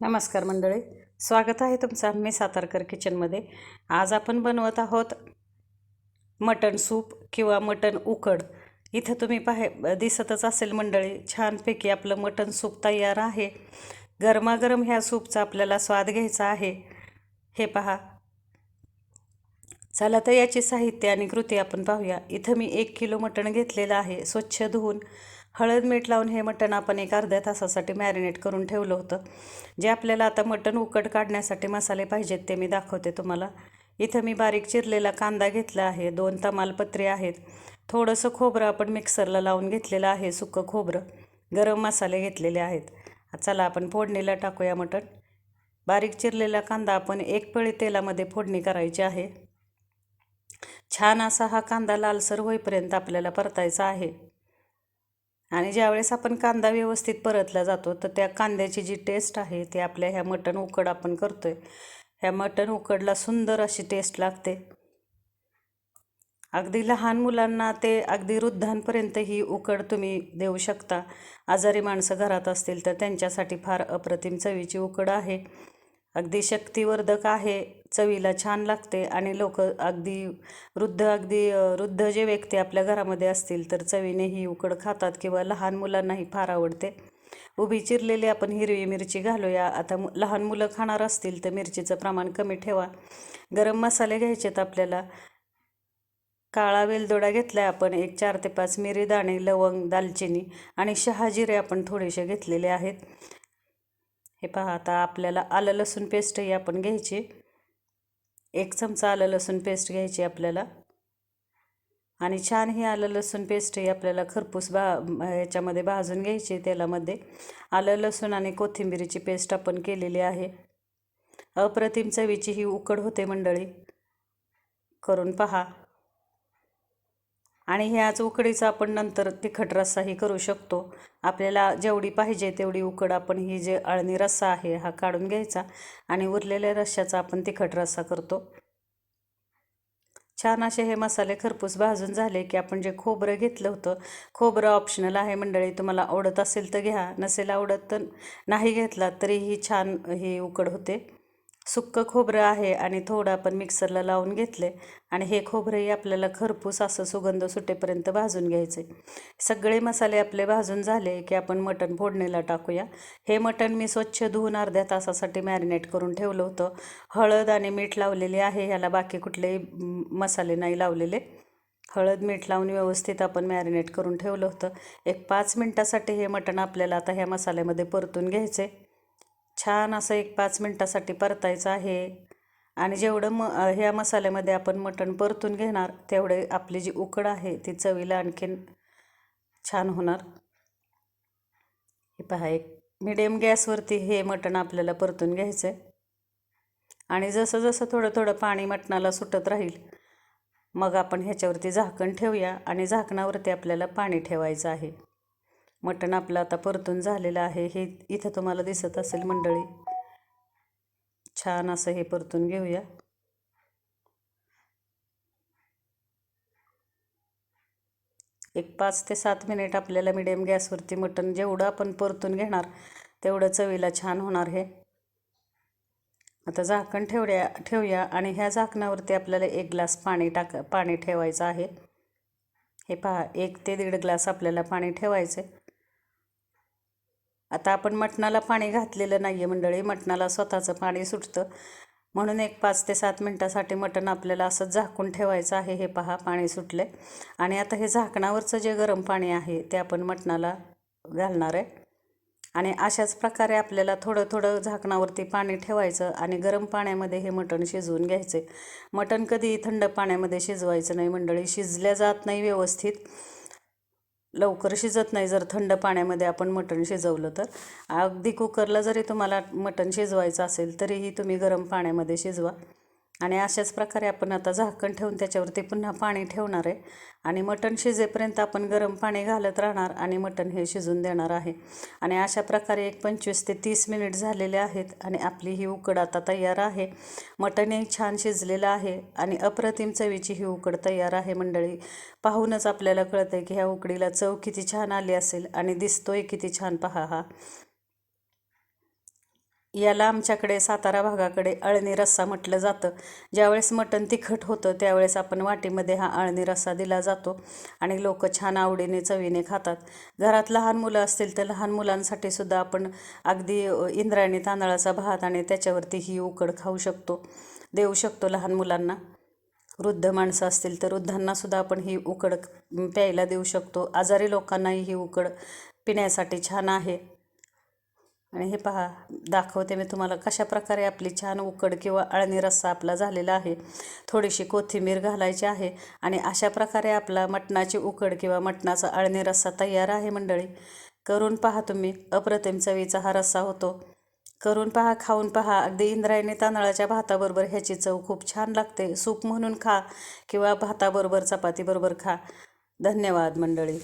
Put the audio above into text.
नमस्कार मंडळी. स्वागत आहे तुमचं मी सातारकर किचनमध्ये. आज आपण बनवत आहोत मटण सूप किंवा मटण उकड. इथं तुम्ही पाहे दिसतच असेल मंडळी छानपैकी आपलं मटण सूप तयार आहे. गरमागरम ह्या सूपचा आपल्याला स्वाद घ्यायचा आहे. हे पहा. चला तर याची साहित्य आणि कृती आपण पाहूया. इथं मी एक किलो मटण घेतलेलं आहे स्वच्छ धुवून. हळद मीठ लावून हे मटण आपण एक अर्ध्या तासासाठी मॅरिनेट करून ठेवलं होतं. जे आपल्याला आता मटण उकड काढण्यासाठी मसाले पाहिजेत ते मी दाखवते तुम्हाला. इथं मी बारीक चिरलेला कांदा घेतला आहे. दोन तमालपत्रे आहेत. थोडंसं खोबरं आपण मिक्सरला लावून घेतलेलं आहे सुकं खोबरं. गरम मसाले घेतलेले आहेत. चला आपण फोडणीला टाकूया मटण. बारीक चिरलेला कांदा आपण एक पळी तेलामध्ये फोडणी करायची आहे. छान असा हा कांदा लालसर होईपर्यंत आपल्याला परतायचा आहे. आणि ज्यावेळेस आपण कांदा व्यवस्थित परतला जातो तर त्या कांद्याची जी टेस्ट आहे ती आपल्या ह्या मटण उकड आपण करतो आहे ह्या मटण उकडला सुंदर अशी टेस्ट लागते. अगदी लहान मुलांना ते अगदी वृद्धांपर्यंत ही उकड तुम्ही देऊ शकता. आजारी माणसं घरात असतील तर त्यांच्यासाठी फार अप्रतिम चवीची उकड आहे. अगदी शक्तिवर्धक आहे चवीला छान लागते आणि लोक अगदी वृद्ध अगदी वृद्ध जे व्यक्ती आपल्या घरामध्ये असतील तर चवीने ही उकड खातात किंवा लहान मुलांनाही फार आवडते. उभी चिरलेली आपण हिरवी मिरची घालूया. आता मु लहान मुलं खाणार असतील तर मिरचीचं प्रमाण कमी ठेवा. गरम मसाले घ्यायचेत आपल्याला. काळा वेलदोडा घेतला आहे आपण एक चार ते पाच मिरी दाणे लवंग दालचिनी आणि शहाजिरे आपण थोडेसे घेतलेले आहेत. हे पहा आता आपल्याला आलं लसूण पेस्टही आपण घ्यायची. एक चमचा आलं लसूण पेस्ट घ्यायची आपल्याला. आणि छान ही आलं लसूण पेस्टही आपल्याला खरपूस बा याच्यामध्ये भाजून घ्यायची तेलामध्ये. आलं लसूण आणि कोथिंबिरीची पेस्ट आपण केलेली आहे. अप्रतिम चवीची ही उकड होते मंडळी. करून पहा. आणि ह्याच उकडीचा आपण नंतर तिखट रस्साही करू शकतो. आपल्याला जेवढी पाहिजे तेवढी उकड आपण ही जे अळणी रस्सा आहे हा काढून घ्यायचा आणि उरलेल्या रश्श्याचा आपण तिखट रस्सा करतो. छान असे हे मसाले खरपूस भाजून झाले की आपण जे खोबरं घेतलं होतं खोबरं ऑप्शनल आहे मंडळी. तुम्हाला आवडत असेल तर घ्या नसेल आवडत तर नाही घेतला तरीही छान ही उकड होते. सुक्कं खोबरं आहे आणि थोडं आपण मिक्सरला लावून घेतले आणि हे खोबरंही आपल्याला खरपूस असं सुगंध सुटेपर्यंत भाजून घ्यायचे सगळे मसाले आपले भाजून झाले की आपण मटण फोडणीला टाकूया. हे मटण मी स्वच्छ धुवून अर्ध्या तासासाठी मॅरिनेट करून ठेवलं होतं. हळद आणि मीठ लावलेले आहे ह्याला बाकी कुठलेही मसाले नाही लावलेले. हळद मीठ लावून व्यवस्थित आपण मॅरिनेट करून ठेवलं होतं. एक पाच मिनटासाठी हे मटण आपल्याला आता ह्या मसाल्यामध्ये परतून घ्यायचे छान असं एक पाच मिनटासाठी परतायचं आहे. आणि जेवढं म ह्या मसाल्यामध्ये आपण मटण परतून घेणार तेवढे आपली जी उकड आहे ती चवीला आणखीन छान होणार. हे पहा एक मिडियम गॅसवरती हे मटण आपल्याला परतून घ्यायचं आहे आणि जसं जसं थोडं थोडं पाणी मटणाला सुटत राहील मग आपण ह्याच्यावरती झाकण ठेवूया आणि झाकणावरती आपल्याला पाणी ठेवायचं आहे. मटण आपलं आता परतून झालेलं आहे. हे इथं तुम्हाला दिसत असेल मंडळी. छान असं हे परतून घेऊया. एक पाच ते सात मिनिट आपल्याला मिडियम गॅसवरती मटण जेवढं आपण परतून घेणार तेवढं चवीला छान होणार हे. आता झाकण ठेवूया ठेवूया आणि ह्या झाकणावरती आपल्याला एक ग्लास पाणी टाक पाणी ठेवायचं आहे. हे पहा एक ते दीड ग्लास आपल्याला पाणी ठेवायचं आहे आता आपण मटणाला पाणी घातलेलं नाही आहे मंडळी मटणाला स्वतःचं पाणी सुटतं. म्हणून एक पाच ते सात मिनटासाठी मटण आपल्याला असं झाकून ठेवायचं आहे. हे पहा पाणी सुटलं आहे आणि आता हे झाकणावरचं जे गरम पाणी आहे ते आपण मटणाला घालणार आहे. आणि अशाच प्रकारे आपल्याला थोडं थोडं झाकणावरती पाणी ठेवायचं आणि गरम पाण्यामध्ये हे मटण शिजवून घ्यायचे. मटण कधीही थंड पाण्यामध्ये शिजवायचं नाही मंडळी. शिजल्या जात नाही व्यवस्थित. लवकर शिजत नाही जर थंड पाण्यामध्ये आपण मटण शिजवलं तर. अगदी कुकरला जरी तुम्हाला मटण शिजवायचं असेल तरीही तुम्ही गरम पाण्यामध्ये शिजवा. आणि अशाच प्रकारे आपण आता झाकण ठेवून त्याच्यावरती पुन्हा पाणी ठेवणार आहे. आणि मटण शिजेपर्यंत आपण गरम पाणी घालत राहणार आणि मटण हे शिजून देणार आहे. आणि अशा प्रकारे एक पंचवीस ते तीस मिनिट झालेले आहेत आणि आपली ही उकड आता तयार आहे. मटणही छान शिजलेलं आहे आणि अप्रतिम चवीची ही उकड तयार आहे मंडळी. पाहूनच आपल्याला कळतं आहे की ह्या उकडीला चव किती छान आली असेल आणि दिसतोय किती छान. पहा हा. याला आमच्याकडे सातारा भागाकडे अळणी रस्सा म्हटलं जातं. ज्यावेळेस मटण तिखट होतं त्यावेळेस आपण वाटीमध्ये हा अळणी रस्सा दिला जातो आणि लोक छान आवडीने चवीने खातात. घरात लहान मुलं असतील तर लहान मुलांसाठी सुद्धा आपण अगदी इंद्रायणी तांदळाचा भात आणि त्याच्यावरती ही उकड खाऊ शकतो देऊ शकतो लहान मुलांना. वृद्ध माणसं असतील तर वृद्धांनासुद्धा आपण ही उकड प्यायला देऊ शकतो. आजारी लोकांनाही ही उकड पिण्यासाठी छान आहे. आणि हे पहा दाखवते मी तुम्हाला कशा प्रकारे आपली छान उकड किंवा अळणी रस्सा आपला झालेला आहे. थोडीशी कोथिंबीर घालायची आहे आणि अशा प्रकारे आपला मटणाची उकड किंवा मटणाचा अळणी रस्सा तयार आहे मंडळी. करून पहा तुम्ही अप्रतिम चवीचा हा रस्सा होतो. करून पहा खाऊन पहा. अगदी इंद्रायणी तांदळाच्या भाताबरोबर ह्याची चव खूप छान लागते. सूप म्हणून खा किंवा भाताबरोबर चपातीबरोबर खा. धन्यवाद मंडळी.